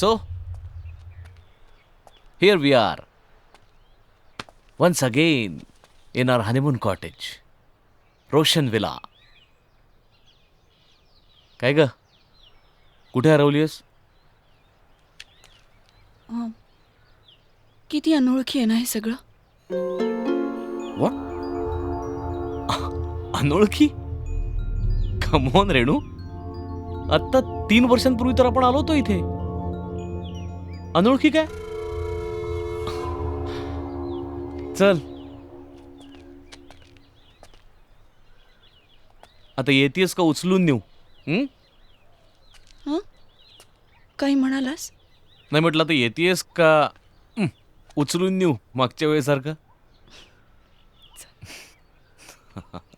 So, here we are. Once again in our honeymoon cottage. Roshan villa काय ग कुठे हरवलीस किती अनोळखी आहे ना हे सगळं वॉट अनोळखी कमॉन रेणू आत्ता तीन वर्षांपूर्वी तर आपण आलो होतो इथे अनोळखी काय? चल. आता येतेस का उचलून नेऊ? हं? हं? काही म्हणालास? नाही म्हटलं आता येतेस का? हं, उचलून नेऊ मागच्या वेळेसारखं.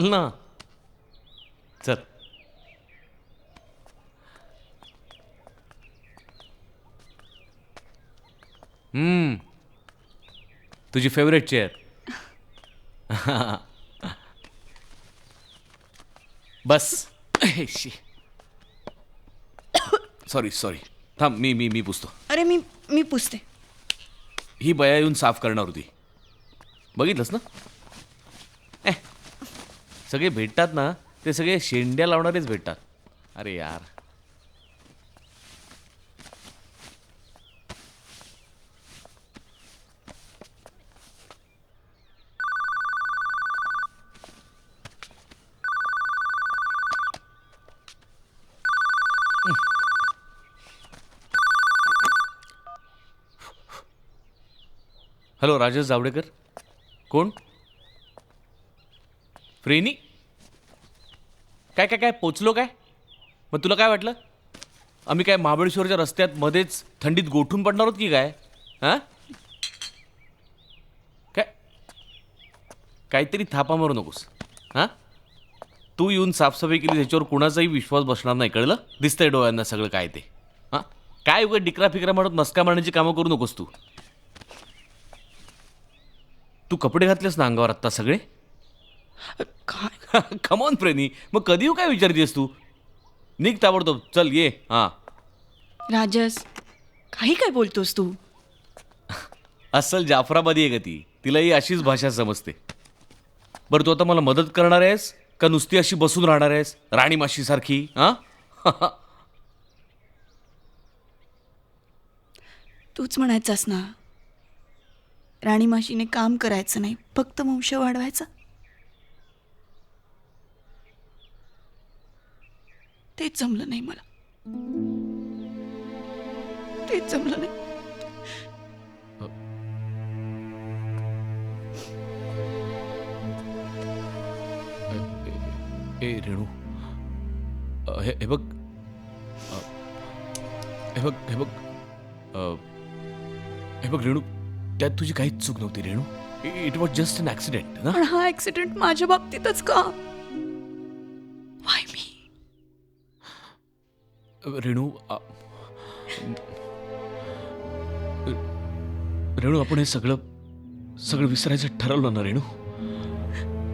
चल ना. चल. हम्म. तुझी फेवरेट चेअर बस. सॉरी सॉरी थांब मी मी मी पुसतो. अरे मी मी पुसते. ही बया येऊन साफ करणार होती बघितलंस ना? सगळे भेटतात ना ते सगळे शेंड्या लावणारेच भेटतात. अरे यार. हॅलो राजेश जावडेकर. कोण? रेनी काय काय काय? पोचलो काय? मग तुला काय वाटलं? आम्ही काय महाबळेश्वरच्या रस्त्यात मध्येच थंडीत गोठून पडणार आहोत की काय? हां? काय? काहीतरी थापा मारू नकोस. हां? तू येऊन साफसफाई केली त्याच्यावर कुणाचाही विश्वास बसणार नाही कळलं? दिसतंय डोळ्यांना सगळं काय ते. हां? काय उगा डिकरा फिकरा म्हणत मस्का मारण्याची कामं करू नकोस तू? तू कपडे घातलेस ना अंगावर आत्ता सगळे? काय? कमॉन प्रेनी. मग कधी येऊ काय विचारतेस तू? निघ ताबडतोब. चल ये. हां. राजस काही काय बोलतोस तू? अस्सल जाफराबादी आहे का ती. तिलाही अशीच भाषा समजते. बरं तू आता मला मदत करणार आहेस का नुसती अशी बसून राहणार आहेस? राणी माशीसारखी हां? तूच म्हणायचास ना राणी माशीने काम करायचं नाही फक्त वंश वाढवायचा? तेच जमलं नाही मला. तेच जमलं नाही. ए रेणू हे हे बघ हे बघ हे बघ हे बघ रेणू त्यात तुझी काहीच चूक नव्हती Renu. It was just an accident ना पण हा ऍक्सिडेंट माझ्या बाबतीतच का? रेणू रेणू आपण हे सगळं सगळं विसरायचं ठरवलं ना रेणू?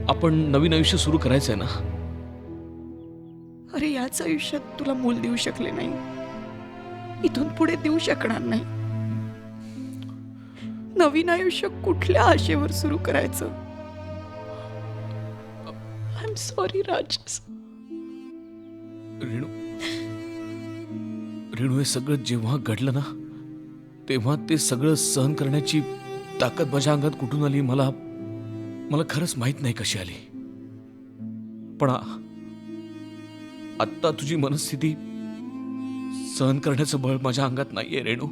आपण नवीन आयुष्य सुरू करायचं आहे ना? अरे याच आयुष्यात तुला मूल देऊ शकले नाही. इथून पुढे देऊ शकणार नाही. नवीन आयुष्य कुठल्या आशेवर सुरू करायचं? I am sorry Rajesh. Renu Renu हे सगळं जेव्हा घडलं ना तेव्हा ते सगळं सहन करण्याची ताकद माझ्या अंगात कुठून आली मला मला खरंच माहीत नाही कशी आली. पण आत्ता तुझी मनस्थिती सहन करण्याचं बळ माझ्या अंगात नाहीये Renu.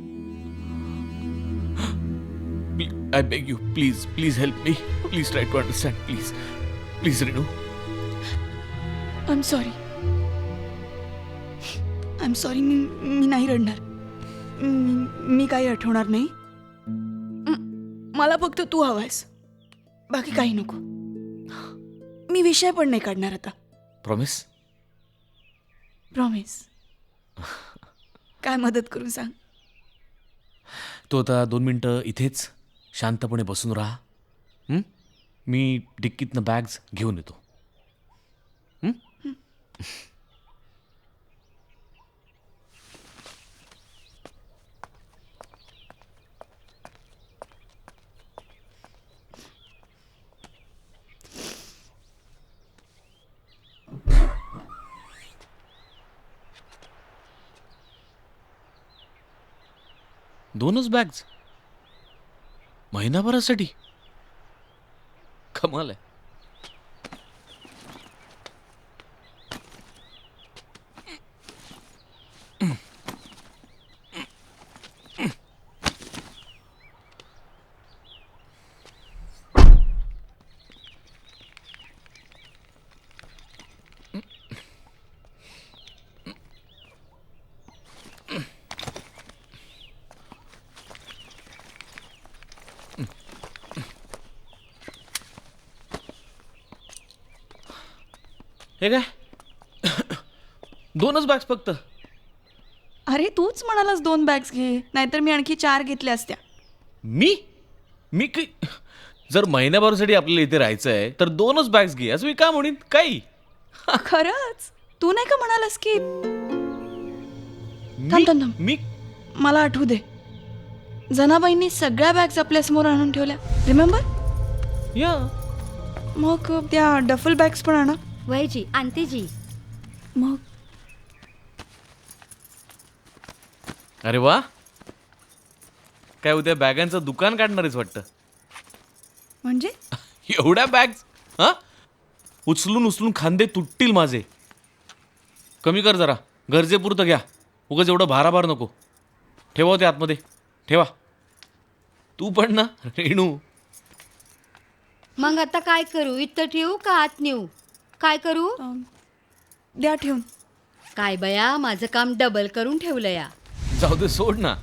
I beg you please please help me please try to understand please please Renu. I am sorry I am sorry मी मी नाही रडणार. मी मी काही आठवणार नाही. म- मला फक्त तू हवायस. बाकी काही नको. मी विषय पण नाही काढणार आता. प्रॉमिस प्रॉमिस काय मदत करू सांग. तू आता दोन मिनटं इथेच शांतपणे बसून राहा. हं? मी डिक्कीतनं बॅग्स घेऊन येतो. हं? दोनच बॅग्स महिनाभरासाठी. कमाल आहे. हे काय? दोनच बॅग्स फक्त. अरे तूच म्हणालास दोन बॅग्स घे नाहीतर मी आणखी चार घेतल्या असत्या. मी? मी काही जर महिन्याभरासाठी आपल्याला इथे राहायचं आहे तर दोनच बॅग्स घे. असं मी का म्हणेन? काही खरंच? तू नाही का म्हणालास की मी- थांब, थांब, थांब. मी मला आठवू दे. जनाबाईंनी सगळ्या बॅग्स आपल्यासमोर आणून ठेवल्या. रिमेंबर या. मग त्या डफल बॅग्स पण आणा. वयजी आणतेजी मग? अरे वा. काय उद्या बॅगांचं दुकान काढणारच वाटतं. म्हणजे? एवढ्या बॅग्स हा? उचलून उचलून खांदे तुटतील माझे. कमी कर जरा गरजेपुरतं घ्या. उगाच एवढं भाराभार नको. ठेवा ते आतमध्ये. ठेवा. तू पण ना रेणू. मग आता काय करू? इथं ठेवू का आत नेऊ? काय करू? अं, द्या ठेवून. काय बया माझं काम डबल करून ठेवलं या. जाऊ दे सोड ना.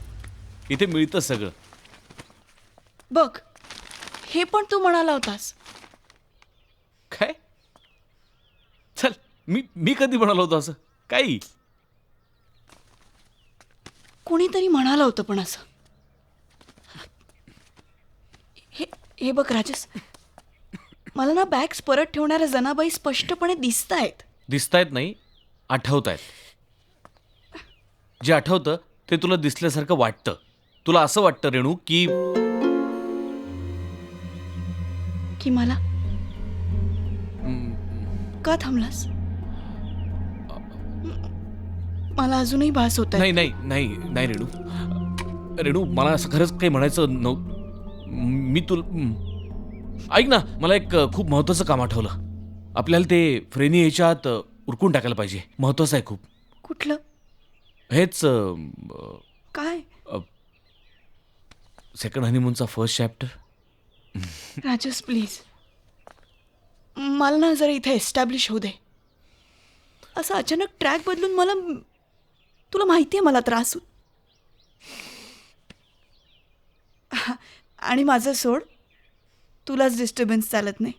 इथे मिळतं सगळं. बघ हे पण तू म्हणाला होतास. काय? चल मी मी कधी म्हणालो होतो असं? काही? कोणीतरी म्हणालं होतं पण असं. हे हे बघ राजस मला ना बॅग्स परत ठेवणाऱ्या जनाबाई स्पष्टपणे दिसत आहेत दिसतायत नाही आठवत आहेत जे आठवतं ते तुला दिसल्यासारखं वाटतं. तुला असं वाटतं रेणू की की मला? का थांबलास? मला अजूनही भास होत आहे नाही नाही नाही नाही रेणू. रेणू मला असं खरंच काही म्हणायचं नव मी तुला. ऐक ना मला एक खूप महत्त्वाचं काम आठवलं. आपल्याला ते फ्रेनी ह्याच्यात अ, उरकून टाकायला पाहिजे. महत्त्वाचं आहे खूप. कुठलं? हेच अ, काय? सेकंड हनीमूनचा फर्स्ट चॅप्टर राजस प्लीज मला ना जरा इथे एस्टॅब्लिश होऊ दे. असं अचानक ट्रॅक बदलून मला तुला माहिती आहे मला त्रास होत. आणि माझं सोड तुलाच डिस्टर्बन्स चालत नाही.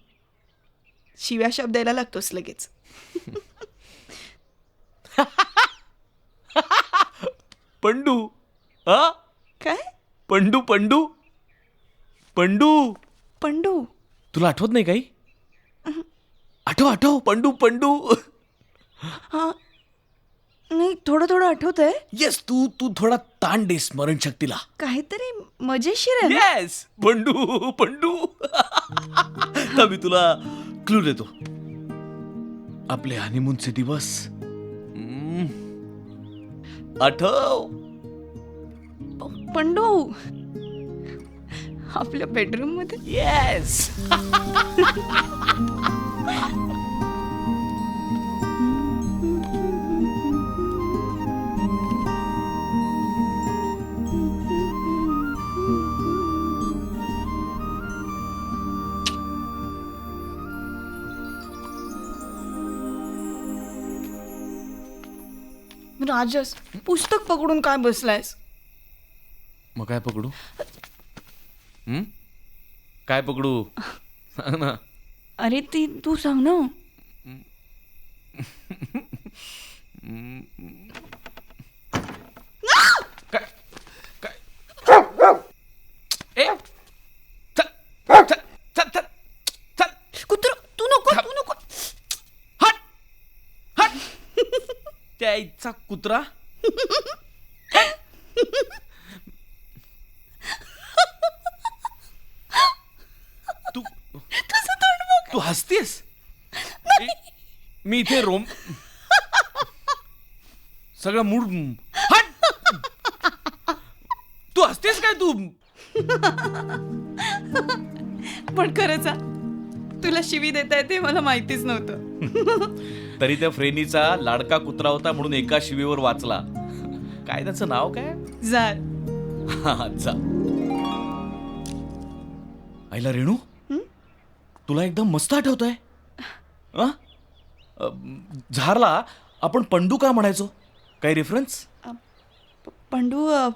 शिव्या शब्द द्यायला लागतोस लगेच. पंडू. हा? काय? पंडू पंडू. पंडू. पंडू. तुला आठवत नाही काही? आठव आठव. पंडू पंडू. हां नाही थोडं थोडं आठवत आहे येस तू तू थोडा ताण दे स्मरणशक्तीला काहीतरी मजेशीर आहे ना? येस पंडू पंडू आता मी तुला क्लू देतो. आपले हनीमूनचे दिवस. हम्म. आठव. पंडू आपल्या बेडरूममध्ये. येस राजस पुस्तक पकडून काय बसलायस? मग काय पकडू? हं? काय पकडू? सांग ना. अरे ती तू सांग ना काय काय ए चल चल चल चल चल कुत्र तू नको तू नको हट हट आईचा कुत्रा? तू तू हसतेस? मी इथे रोम सगळं मूड हट! तू हसतेस काय तू? पण खरंच तुला शिवी देता येते मला माहितीच नव्हतं. तरी त्या फ्रेनीचा लाडका कुत्रा होता म्हणून एका शिवीवर वाचला. काय त्याचं नाव काय? हा, जा. आईला रेणू? तुला एकदम मस्त आठवत आहे झारला आपण पंडू का म्हणायचो? काही रेफरन्स पंडू अ,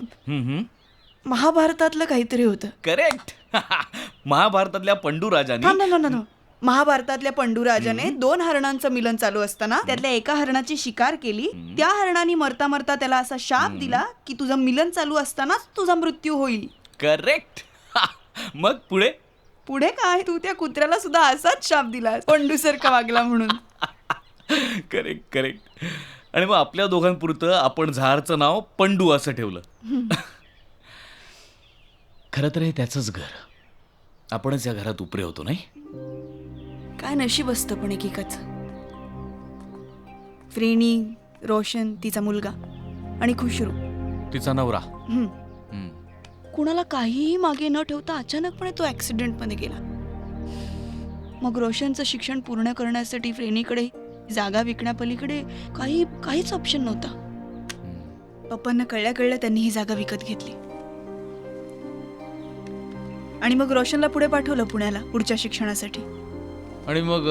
महाभारतातलं काहीतरी होतं. करेक्ट महाभारतातल्या पंडू राजाने थांब ना ना ना महाभारतातल्या पंडूराजाने दोन हरणांचं मिलन चालू असताना त्यातल्या एका हरणाची शिकार केली. त्या हरणाने मरता मरता त्याला असा शाप दिला की तुझं मिलन चालू असतानाच तुझा मृत्यू होईल. करेक्ट मग पुढे? पुढे काय? तू त्या कुत्र्याला सुद्धा असाच शाप दिला पंडूसारखा वागला म्हणून. करेक्ट करेक्ट आणि मग आपल्या दोघांपुरतं आपण झारचं नाव पंडू असं ठेवलं. खरं तर हे त्याचंच घर. आपणच या घरात उपरे होतो नाही? काय नशीब असतं पण एकेकाच? फ्रेणी रोशन तिचा मुलगा आणि खुशरू तिचा नवरा. हम्म. कुणाला काहीही मागे न ठेवता अचानकपणे तो ॲक्सिडेंटमध्ये गेला. मग रोशनचं शिक्षण पूर्ण करण्यासाठी फ्रेनीकडे जागा विकण्यापलीकडे काही काहीच ऑप्शन नव्हता. पप्पांना कळल्या कळल्या त्यांनी ही जागा विकत घेतली. आणि मग रोशनला पुढे पाठवलं पुण्याला पुढच्या शिक्षणासाठी. आणि मग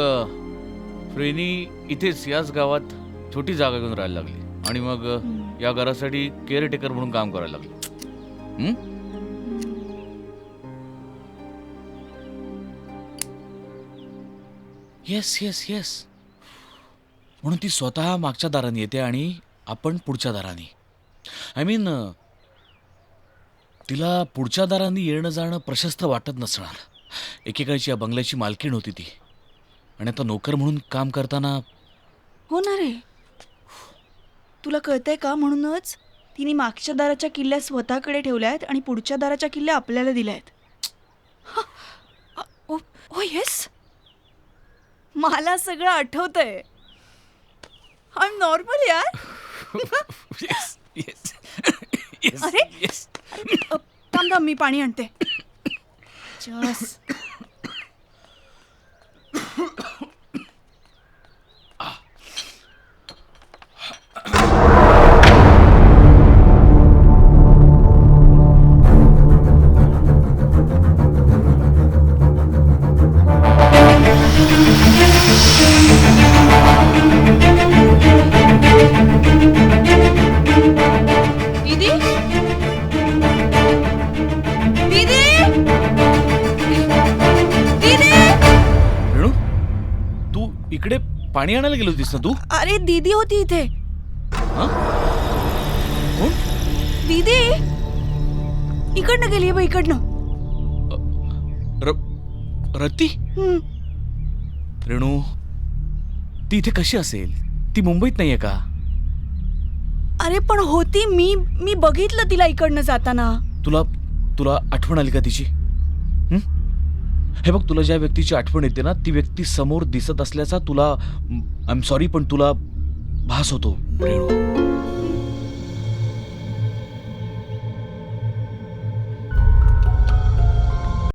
फ्रेनी इथेच याच गावात छोटी जागा घेऊन राहायला लागली. आणि मग या घरासाठी केअरटेकर म्हणून काम करायला लागली? येस येस येस म्हणून ती स्वतः मागच्या दाराने येते आणि आपण पुढच्या दाराने. आय मीन तिला पुढच्या दाराने येणं जाणं प्रशस्त वाटत नसणार. एकेकाळची या बंगल्याची मालकीण होती ती. आणि आता नोकर म्हणून काम करताना हो ना रे. तुला कळतंय का म्हणूनच? तिने मागच्या दाराच्या किल्ल्या स्वतःकडे ठेवल्या आहेत आणि पुढच्या दाराच्या किल्ल्या आपल्याला दिल्या आहेत ओ ओ येस मला सगळं आठवतंय. आय एम नॉर्मल यार येस येस येस अरे? थांब थांब मी पाणी आणते. पाणी आणायला गेली होतीस ना तू? अरे दीदी होती इथे. हा? कोण? दीदी? इकडनं गेली बघ इकडनं. र रती? हम्म. रेणू ती इथे कशी असेल? ती मुंबईत नाहीये का? अरे पण होती मी मी बघितलं तिला इकडनं जाताना. तुला तुला आठवण आली का तिची? हे बघ तुला ज्या व्यक्तीची आठवण येते ना ती व्यक्ती समोर दिसत असल्याचा तुला आय एम सॉरी पण तुला भास होतो.